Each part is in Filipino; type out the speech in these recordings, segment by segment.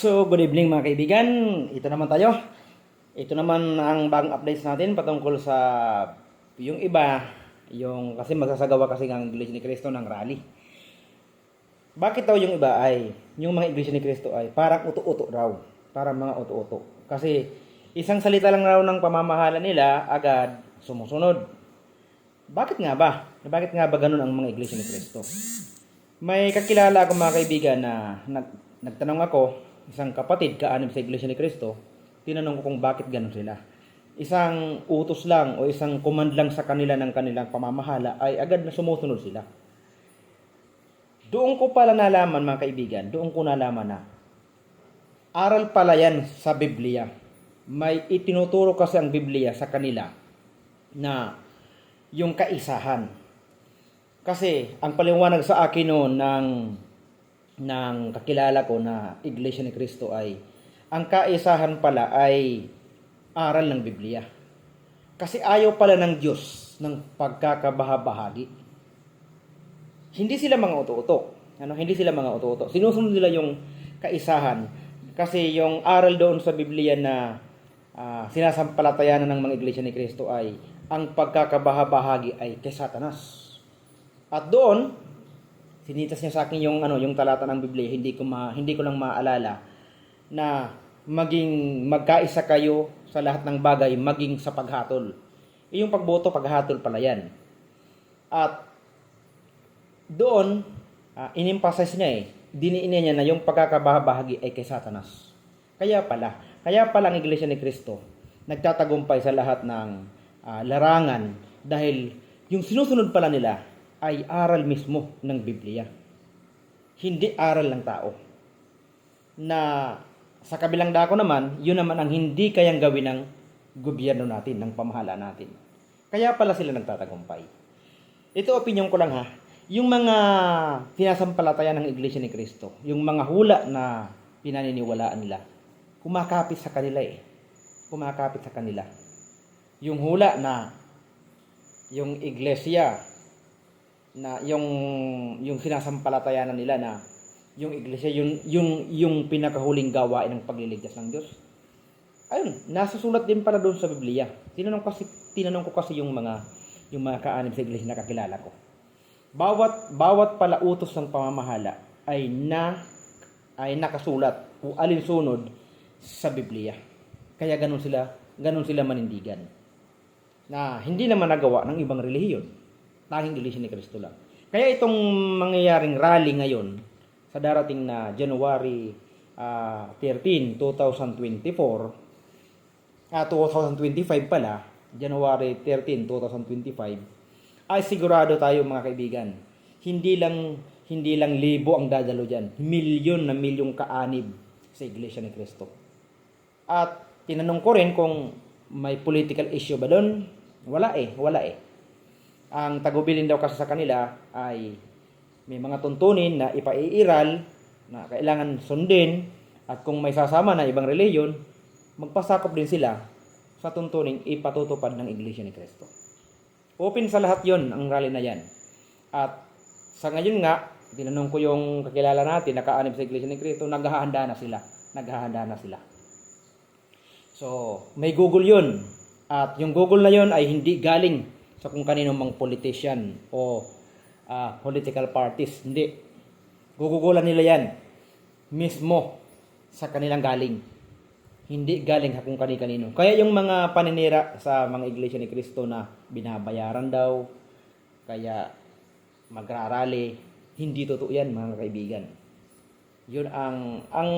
So, good evening mga kaibigan. Ito naman tayo. Ito naman ang bagong updates natin patungkol sa yung iba, yung kasi magsasagawa kasi ng Iglesia ni Cristo ng rally. Bakit daw yung iba ay, yung mga Iglesia ni Cristo ay parang uto-uto raw. Parang mga uto-uto. Kasi isang salita lang raw ng pamamahala nila, agad sumusunod. Bakit nga ba? Bakit nga ba ganun ang mga Iglesia ni Cristo? May kakilala ako mga kaibigan na nag, nagtanong ako, isang kapatid kaanim sa Iglesia ni Cristo, tinanong ko kung bakit ganun sila. Isang utos lang o isang command lang sa kanila ng kanilang pamamahala ay agad na sumusunod sila. Doon ko pala nalaman mga kaibigan, doon ko nalaman na aral pala yan sa Biblia. May itinuturo kasi ang Biblia sa kanila na yung kaisahan. Kasi ang paliwanag sa akin noon ng ng kakilala ko na Iglesia ni Cristo ay ang kaisahan pala ay aral ng Biblia. Kasi ayaw pala ng Diyos ng pagkakabahabahagi. Hindi sila mga uto-uto. Ano, hindi sila mga uto-uto. Sinusunod nila yung kaisahan. Kasi yung aral doon sa Biblia na ah, sinasampalatayanan ng mga iglesia ni Kristo ay ang pagkakabahabahagi ay kay Satanas. At doon, sinitas niya sa akin yung ano, yung talata ng Biblia, hindi ko ma, hindi ko lang maalala na maging magkaisa kayo sa lahat ng bagay, maging sa paghatol. Eh, yung pagboto, paghatol pala yan. At doon, uh, inimphasize niya eh, diniin niya na yung pagkakabahagi ay kay Satanas. Kaya pala, kaya pala ang Iglesia ni Kristo nagtatagumpay sa lahat ng ah, larangan dahil yung sinusunod pala nila ay aral mismo ng Biblia. Hindi aral ng tao. Na sa kabilang dako naman, yun naman ang hindi kayang gawin ng gobyerno natin, ng pamahala natin. Kaya pala sila nagtatagumpay. Ito opinion ko lang ha. Yung mga tinasampalataya ng Iglesia ni Cristo, yung mga hula na pinaniniwalaan nila, kumakapit sa kanila eh. Kumakapit sa kanila. Yung hula na yung iglesia na yung yung sinasampalatayanan nila na yung iglesia yung yung yung pinakahuling gawain ng pagliligtas ng Diyos. Ayun, nasa sulat din para doon sa Biblia. Tinanong kasi tinanong ko kasi yung mga yung mga kaanib sa iglesia na kakilala ko. Bawat bawat pala utos ng pamamahala ay na ay nakasulat o alinsunod sa Biblia. Kaya ganun sila, ganun sila manindigan. Na hindi naman nagawa ng ibang relihiyon. Tanging iglesia ni Kristo lang. Kaya itong mangyayaring rally ngayon sa darating na January ah, 13, 2024 ah 2025 pala, January 13, 2025 ay sigurado tayo mga kaibigan. Hindi lang hindi lang libo ang dadalo diyan. Milyon na milyong kaanib sa Iglesia ni Kristo. At tinanong ko rin kung may political issue ba doon. Wala eh, wala eh. Ang tagubilin daw kasi sa kanila ay may mga tuntunin na ipaiiral na kailangan sundin at kung may sasama na ibang reliyon, magpasakop din sila sa tuntuning ipatutupad ng Iglesia ni Kristo. Open sa lahat yon ang rally na yan. At sa ngayon nga, tinanong ko yung kakilala natin, nakaanib sa Iglesia ni Kristo, naghahanda na sila. Naghahanda na sila. So, may Google yun. At yung Google na yun ay hindi galing sa kung kanino mang politician o ah, political parties. Hindi. Gugugulan nila yan. Mismo sa kanilang galing. Hindi galing sa kung kani-kanino. Kaya yung mga paninira sa mga iglesia ni Kristo na binabayaran daw, kaya magrarally, hindi totoo yan mga kaibigan. Yun ang ang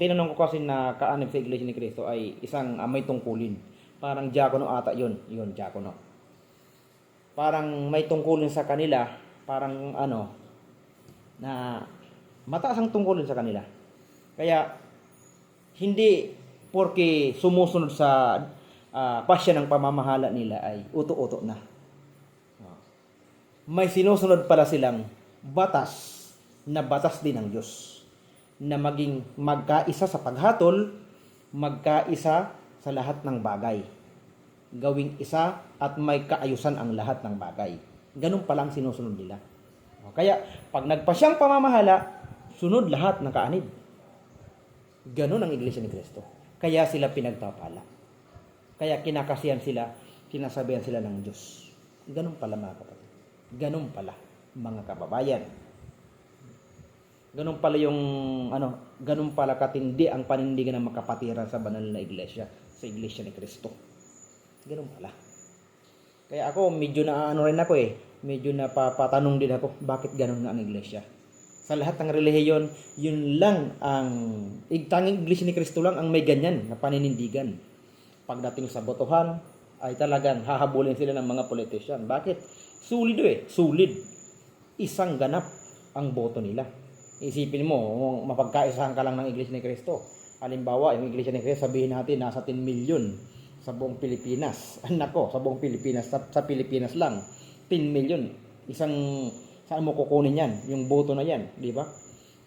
tinanong ko kasi na kaanib sa iglesia ni Kristo ay isang ah, may tungkulin. Parang diakono ata yun. Yun, diakono. Parang may tungkulin sa kanila, parang ano, na mataas ang tungkulin sa kanila. Kaya, hindi porke sumusunod sa ah, pasya ng pamamahala nila ay uto-uto na. May sinusunod pala silang batas na batas din ng Diyos na maging magkaisa sa paghatol, magkaisa sa lahat ng bagay. Gawing isa at may kaayusan ang lahat ng bagay. Ganun palang sinusunod nila. Kaya, pag nagpasyang pamamahala, sunod lahat ng kaanib. Ganon ang Iglesia ni Kristo. Kaya sila pinagpapala. Kaya kinakasihan sila, kinasabihan sila ng Diyos. Ganon pala mga kapatid. Ganon pala mga kababayan. Ganon pala yung ano, ganon pala katindi ang panindigan ng makapatiran sa banal na iglesia, sa iglesia ni Kristo. Ganon pala. Kaya ako medyo na ano rin ako eh, medyo napapatanong din ako bakit ganon nga ang iglesia. Sa lahat ng relihiyon, yun lang ang igtanging iglesia ni Kristo lang ang may ganyan na paninindigan. Pagdating sa botohan, ay talagang hahabulin sila ng mga politician. Bakit? Sulido eh, sulid. Isang ganap ang boto nila. Isipin mo, mapagkaisahan ka lang ng Iglesia ni Kristo. Halimbawa, yung Iglesia ni Kristo, sabihin natin, nasa 10 million sa buong Pilipinas. Nako, sa buong Pilipinas, sa, sa Pilipinas lang, 10 million. Isang, saan mo kukunin yan? Yung boto na yan, di ba?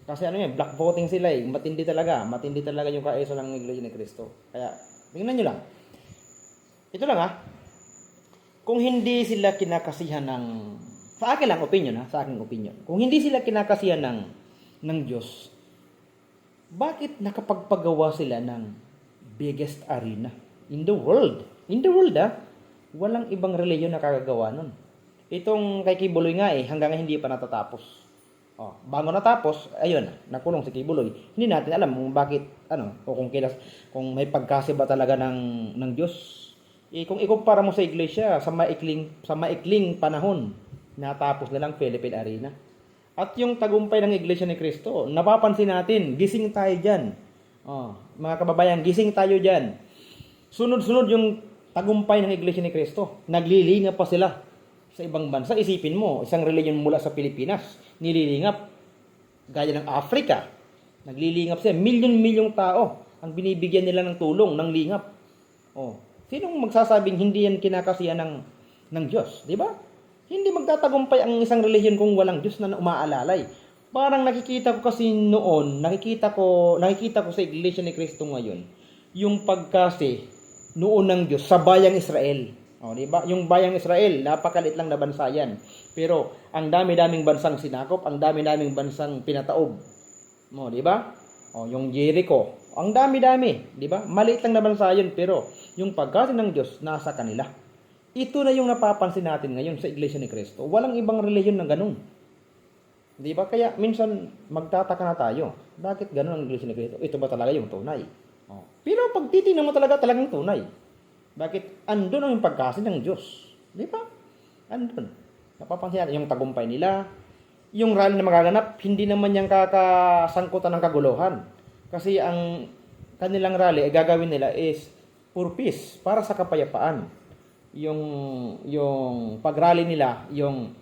Kasi ano yan, black voting sila eh. Matindi talaga. Matindi talaga yung kaisa ng Iglesia ni Kristo. Kaya, tingnan nyo lang. Ito lang ha. Kung hindi sila kinakasihan ng sa akin lang opinion ha, sa aking opinion. Kung hindi sila kinakasihan ng ng Diyos, bakit nakapagpagawa sila ng biggest arena in the world? In the world ha, walang ibang reliyon na kagagawa nun. Itong kay Kibuloy nga eh, hanggang hindi pa natatapos. Oh, bago natapos, ayun, nakulong si Kibuloy. Hindi natin alam kung bakit ano, o kung kilas kung may pagkasi ba talaga ng ng Diyos eh, kung ikumpara mo sa iglesia sa maikling sa maikling panahon natapos na lang Philippine Arena. At yung tagumpay ng Iglesia ni Kristo, napapansin natin, gising tayo diyan. Oh, mga kababayan, gising tayo diyan. Sunod-sunod yung tagumpay ng Iglesia ni Kristo. Naglilingap pa sila sa ibang bansa. Isipin mo, isang reliyon mula sa Pilipinas, nililingap gaya ng Africa. Naglilingap sila, milyon-milyong tao ang binibigyan nila ng tulong, ng lingap. Oh, Sinong magsasabing hindi yan kinakasiyan ng, ng Diyos? Di ba? Hindi magtatagumpay ang isang relihiyon kung walang Diyos na umaalalay. Parang nakikita ko kasi noon, nakikita ko, nakikita ko sa Iglesia ni Kristo ngayon, yung pagkasi noon ng Diyos sa bayang Israel. O, di ba? Yung bayang Israel, napakalit lang na bansa yan. Pero ang dami-daming bansang sinakop, ang dami-daming bansang pinataob. Mo, di ba? O, yung Jericho, ang dami-dami, di ba? Maliit lang na bansa yun, pero yung pagkasin ng Diyos nasa kanila. Ito na yung napapansin natin ngayon sa Iglesia ni Kristo. Walang ibang reliyon na ganun. Di ba? Kaya minsan magtataka na tayo. Bakit ganun ang Iglesia ni Kristo? Ito ba talaga yung tunay? Oh. Pero pag titingnan mo talaga talagang tunay. Bakit? Andun ang pagkasin ng Diyos. Di ba? Andun. Napapansin yung tagumpay nila. Yung rally na magaganap, hindi naman yung kakasangkutan ng kaguluhan. Kasi ang kanilang rally ay gagawin nila is for peace, para sa kapayapaan. Yung yung pagrally nila, yung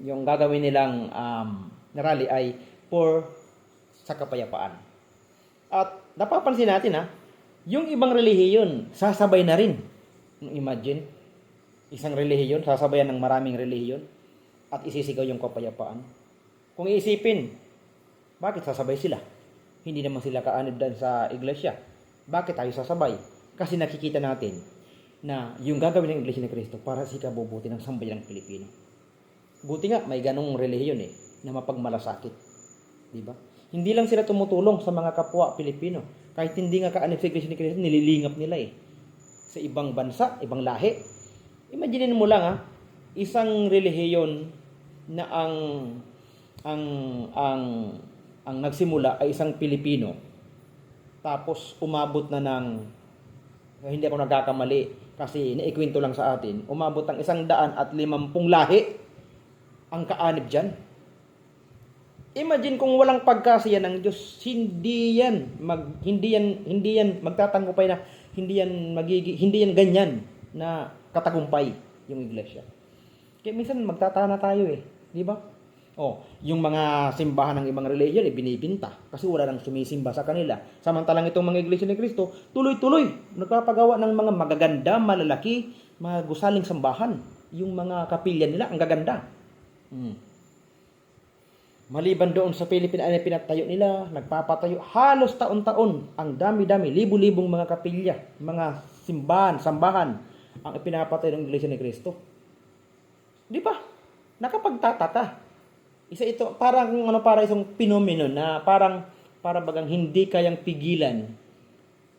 yung gagawin nilang um, rally ay for sa kapayapaan. At napapansin natin ha, yung ibang relihiyon, sasabay na rin. Imagine, isang relihiyon, sasabayan ng maraming relihiyon at isisigaw yung kapayapaan. Kung iisipin, bakit sasabay sila? Hindi naman sila kaanib dan sa iglesia. Bakit tayo sasabay? Kasi nakikita natin na yung gagawin ng Iglesia ni Kristo para sa ikabubuti ng sambayan ng Pilipino. Buti nga, may ganong relihiyon eh, na mapagmalasakit. Di ba? Hindi lang sila tumutulong sa mga kapwa Pilipino. Kahit hindi nga kaanib sa Iglesia ni Kristo, nililingap nila eh. Sa ibang bansa, ibang lahi. Imaginin mo lang ha, isang relihiyon na ang ang ang ang nagsimula ay isang Pilipino. Tapos umabot na ng hindi ako nagkakamali kasi naikwento lang sa atin, umabot ang isang daan at limampung lahi ang kaanib dyan. Imagine kung walang pagkasiya ng Diyos, hindi yan mag hindi yan hindi yan magtatanggupay na hindi yan magigi hindi yan ganyan na katagumpay yung iglesia. Kaya minsan magtataka na tayo eh, di ba? Oh, yung mga simbahan ng ibang relihiyon ay binibinta kasi wala nang sumisimba sa kanila. Samantalang itong mga iglesia ni Kristo, tuloy-tuloy nagpapagawa ng mga magaganda, malalaki, mga gusaling sambahan. Yung mga kapilya nila, ang gaganda. Hmm. Maliban doon sa Philippines ay pinatayo nila, nagpapatayo halos taon-taon ang dami-dami, libu-libong mga kapilya, mga simbahan, sambahan ang ipinapatayo ng Iglesia ni Kristo. Di ba? Nakapagtataka isa ito parang ano para isang phenomenon na parang para bagang hindi kayang pigilan.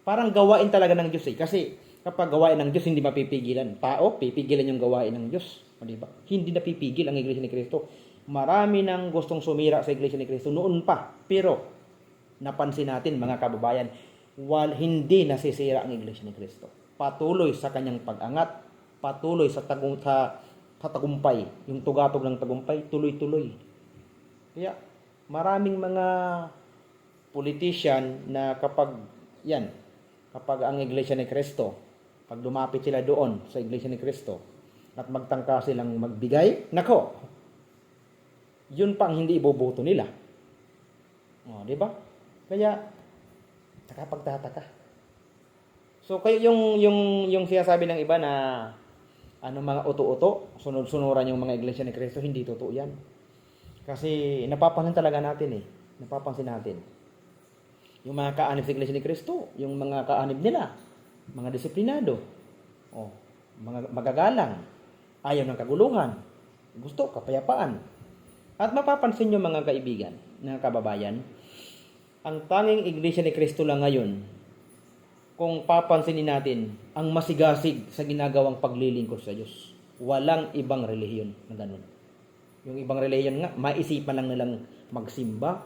Parang gawain talaga ng Diyos eh. Kasi kapag gawain ng Diyos, hindi mapipigilan. Tao, pipigilan yung gawain ng Diyos. O, di ba? Hindi napipigil ang Iglesia ni Cristo. Marami nang gustong sumira sa Iglesia ni Cristo noon pa. Pero, napansin natin mga kababayan, wal hindi nasisira ang Iglesia ni Cristo. Patuloy sa kanyang pag-angat, patuloy sa tagung sa, sa tagumpay, yung tugatog ng tagumpay, tuloy-tuloy. Kaya maraming mga politician na kapag yan, kapag ang Iglesia ni Cristo, pag lumapit sila doon sa Iglesia ni Cristo at magtangka silang magbigay, nako, yun pa ang hindi iboboto nila. O, di ba? Kaya, nakapagtataka. So, kayo yung, yung, yung sinasabi ng iba na ano mga uto-uto, sunod-sunuran yung mga iglesia ni Kristo, hindi totoo yan. Kasi napapansin talaga natin eh. Napapansin natin. Yung mga kaanib sa iglesia ni Kristo, yung mga kaanib nila, mga disiplinado, oh, mga magagalang, ayaw ng kaguluhan, gusto kapayapaan. At mapapansin nyo mga kaibigan, mga kababayan, ang tanging iglesia ni Kristo lang ngayon, kung papansinin natin, ang masigasig sa ginagawang paglilingkod sa Diyos. Walang ibang relihiyon na ganun. Yung ibang relihiyon nga, maisipan lang nilang magsimba.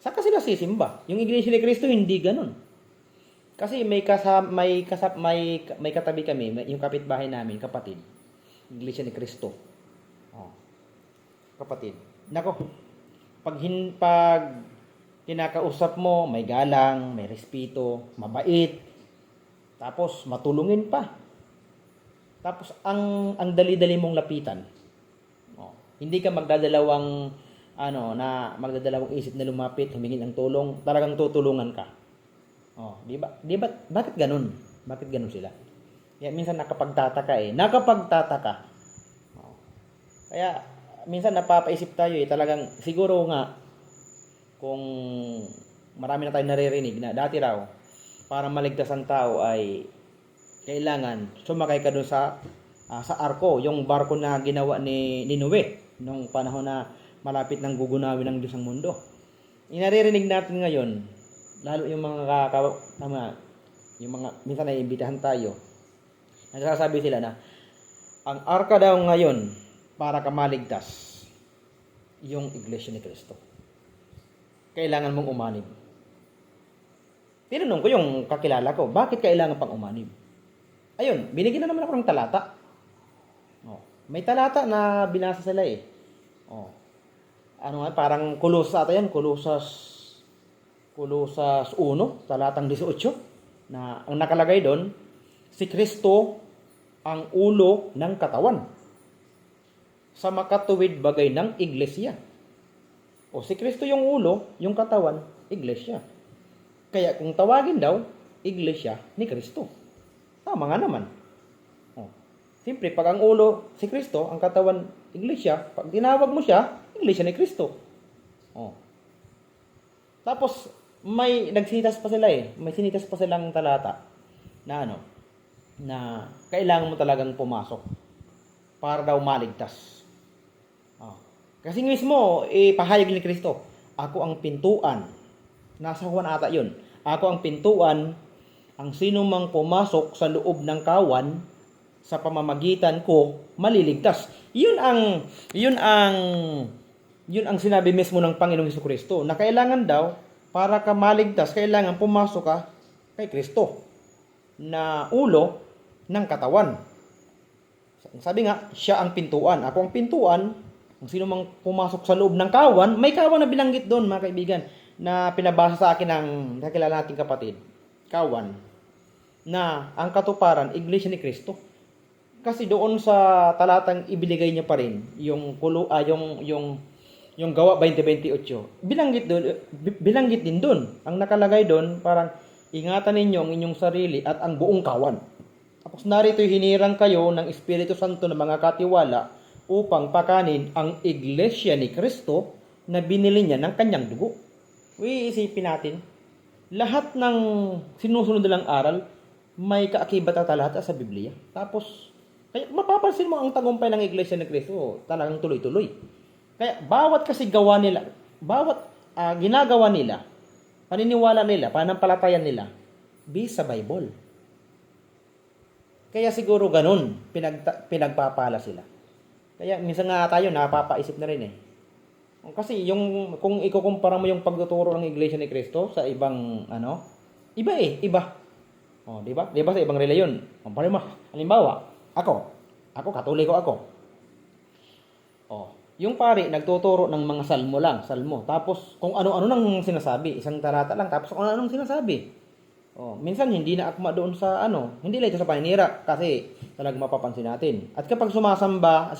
Saka sila sisimba. Yung iglesia ni Kristo hindi ganun. Kasi may kasap may kasap may may katabi kami, yung kapitbahay namin, kapatid. Iglesia ni Kristo. Oh. Kapatid. Nako. Pag hin pag kinakausap mo, may galang, may respeto, mabait. Tapos matulungin pa. Tapos ang ang dali-dali mong lapitan. Oh, hindi ka magdadalawang ano na magdadalawang isip na lumapit, humingi ng tulong, talagang tutulungan ka. Oh, di ba? Di ba bakit ganun? Bakit ganun sila? Kaya minsan nakapagtataka eh. Nakapagtataka. Oh. Kaya minsan napapaisip tayo eh, talagang siguro nga kung marami na tayong naririnig na dati raw para maligtas ang tao ay kailangan sumakay ka doon sa ah, sa arko, yung barko na ginawa ni, ni Noe nung panahon na malapit nang gugunawin ng Diyos ang mundo. Inaririnig natin ngayon, lalo yung mga tama, yung mga minsan ay imbitahan tayo. Nagsasabi sila na ang arka daw ngayon para ka maligtas yung iglesia ni Kristo kailangan mong umanib. Tinanong ko yung kakilala ko, bakit kailangan pang umanib? Ayun, binigyan na naman ako ng talata. Oh, may talata na binasa sila eh. Oh. Ano nga, parang Kulosas ata yan, Kulosas, Kulosas 1, talatang 18, na ang nakalagay doon, si Kristo ang ulo ng katawan sa makatuwid bagay ng iglesia. O si Kristo yung ulo, yung katawan, iglesia. Kaya kung tawagin daw, iglesia ni Kristo. Tama nga naman. O. Siyempre, pag ang ulo si Kristo, ang katawan, iglesia, pag tinawag mo siya, iglesia ni Kristo. O. Tapos, may nagsinitas pa sila eh. May sinitas pa silang talata na ano, na kailangan mo talagang pumasok para daw maligtas. Kasi mismo, eh, pahayag ni Kristo, ako ang pintuan. Nasa Juan ata yun. Ako ang pintuan, ang sino mang pumasok sa loob ng kawan, sa pamamagitan ko, maliligtas. Yun ang, yun ang, yun ang sinabi mismo ng Panginoong Hesus Kristo, na kailangan daw, para ka maligtas, kailangan pumasok ka kay Kristo, na ulo ng katawan. Sabi nga, siya ang pintuan. Ako ang pintuan, kung sino mang pumasok sa loob ng kawan, may kawan na binanggit doon, mga kaibigan, na pinabasa sa akin ng nakilala nating kapatid, kawan, na ang katuparan, Iglesia ni Kristo. Kasi doon sa talatang ibinigay niya pa rin, yung, kulo, ah, yung, yung, yung gawa 2028, binanggit, doon, bi- binanggit din doon. Ang nakalagay doon, parang, ingatan ninyo ang inyong sarili at ang buong kawan. Tapos narito hinirang kayo ng Espiritu Santo ng mga katiwala upang pakanin ang iglesia ni Kristo na binili niya ng kanyang dugo. Uy, isipin natin, lahat ng sinusunod nilang aral, may kaakibat at talata sa Biblia. Tapos, kaya mapapansin mo ang tagumpay ng iglesia ni Kristo, talagang tuloy-tuloy. Kaya bawat kasi gawa nila, bawat ah, ginagawa nila, paniniwala nila, panampalatayan nila, based sa Bible. Kaya siguro ganun, pinagta- pinagpapala sila. Kaya minsan nga tayo napapaisip na rin eh. Kasi yung kung ikukumpara mo yung pagtuturo ng Iglesia ni Cristo sa ibang ano, iba eh, iba. Oh, di ba? Di ba sa ibang reliyon? Kumpara mo. Halimbawa, ako, ako katoliko ako. Oh, yung pari nagtuturo ng mga salmo lang, salmo. Tapos kung ano-ano nang sinasabi, isang tarata lang tapos kung ano-ano nang sinasabi. Oh, minsan hindi na akma doon sa ano, hindi lang ito sa paninira kasi talagang mapapansin natin. At kapag sumasamba,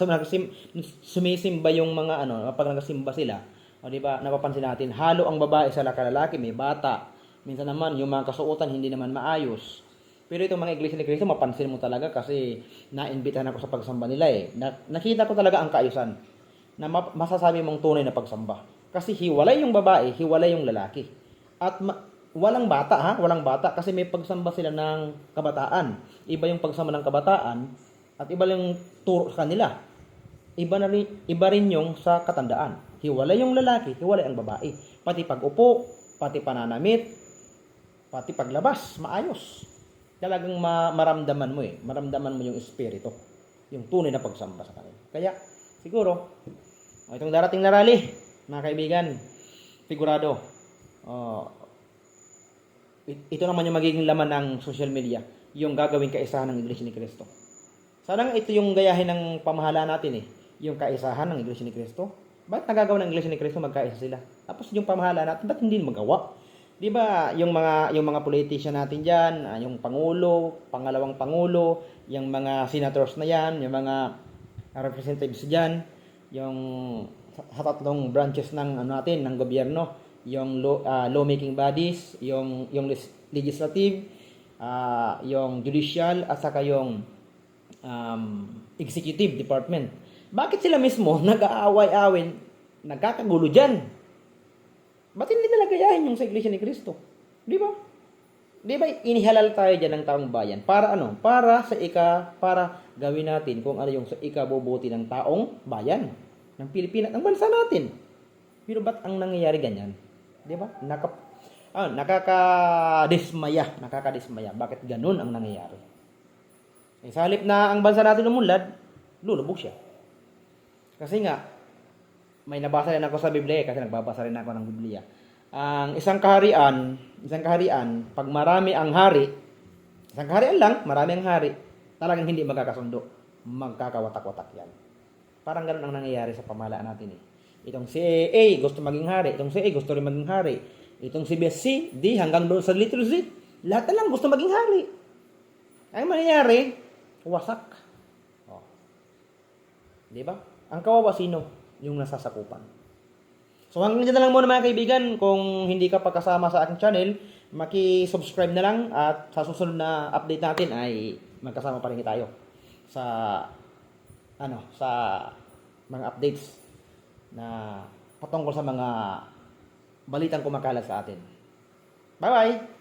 sumisimba yung mga ano, kapag nagsimba sila, o di ba, napapansin natin, halo ang babae sa lalaki, may bata. Minsan naman yung mga kasuotan hindi naman maayos. Pero itong mga iglesia ni Cristo, mapansin mo talaga kasi naimbitahan ako sa pagsamba nila eh. Na, nakita ko talaga ang kaayusan na ma- masasabi mong tunay na pagsamba. Kasi hiwalay yung babae, hiwalay yung lalaki. At ma- walang bata ha, walang bata kasi may pagsamba sila ng kabataan. Iba yung pagsamba ng kabataan at iba yung turo sa kanila. Iba na rin, iba rin yung sa katandaan. Hiwalay yung lalaki, hiwalay ang babae. Pati pag-upo, pati pananamit, pati paglabas, maayos. Talagang ma- maramdaman mo eh, maramdaman mo yung espiritu, yung tunay na pagsamba sa kanila. Kaya, siguro, o, itong darating na rally, mga kaibigan, figurado, oh, it- ito naman yung magiging laman ng social media, yung gagawing kaisahan ng Iglesia ni Cristo. Sana nga ito yung gayahin ng pamahalaan natin eh, yung kaisahan ng Iglesia ni Cristo. Bakit nagagawa ng Iglesia ni Cristo magkaisa sila? Tapos yung pamahalaan natin, ba't hindi magawa? Di ba yung mga yung mga politician natin diyan, yung pangulo, pangalawang pangulo, yung mga senators na yan, yung mga representatives diyan, yung sa- sa tatlong branches ng ano natin ng gobyerno, yung law, ah, lawmaking bodies, yung yung legislative, ah, yung judicial at saka yung um, executive department. Bakit sila mismo nag-aaway-away, nagkakagulo diyan? Ba't hindi nila gayahin yung sa Iglesia ni Cristo? Di ba? Di ba inihalal tayo dyan ng taong bayan? Para ano? Para sa ika, para gawin natin kung ano yung sa ikabubuti ng taong bayan. Ng Pilipinas, ng bansa natin. Pero ba't ang nangyayari ganyan? Di ba? Naka, ah, nakakadismaya. Nakakadismaya. Bakit ganun ang nangyayari? Eh, sa halip na ang bansa natin umunlad, lulubog siya. Kasi nga, may nabasa rin ako sa Biblia eh, kasi nagbabasa rin ako ng Biblia. Ang isang kaharian, isang kaharian, pag marami ang hari, isang kaharian lang, marami ang hari, talagang hindi magkakasundo. Magkakawatak-watak yan. Parang ganun ang nangyayari sa pamahalaan natin eh. Itong si A gusto maging hari, itong si A gusto rin maging hari. Itong si B, C, D, hanggang doon sa little Z, lahat na lang gusto maging hari. Ang mangyayari, wasak. Oh. Di ba? Ang kawawa sino? Yung nasasakupan. So hanggang dyan na lang muna mga kaibigan. Kung hindi ka pa kasama sa aking channel, maki-subscribe na lang at sa susunod na update natin ay magkasama pa rin tayo sa ano sa mga updates na patungkol sa mga balitang kumakalat sa atin. Bye-bye!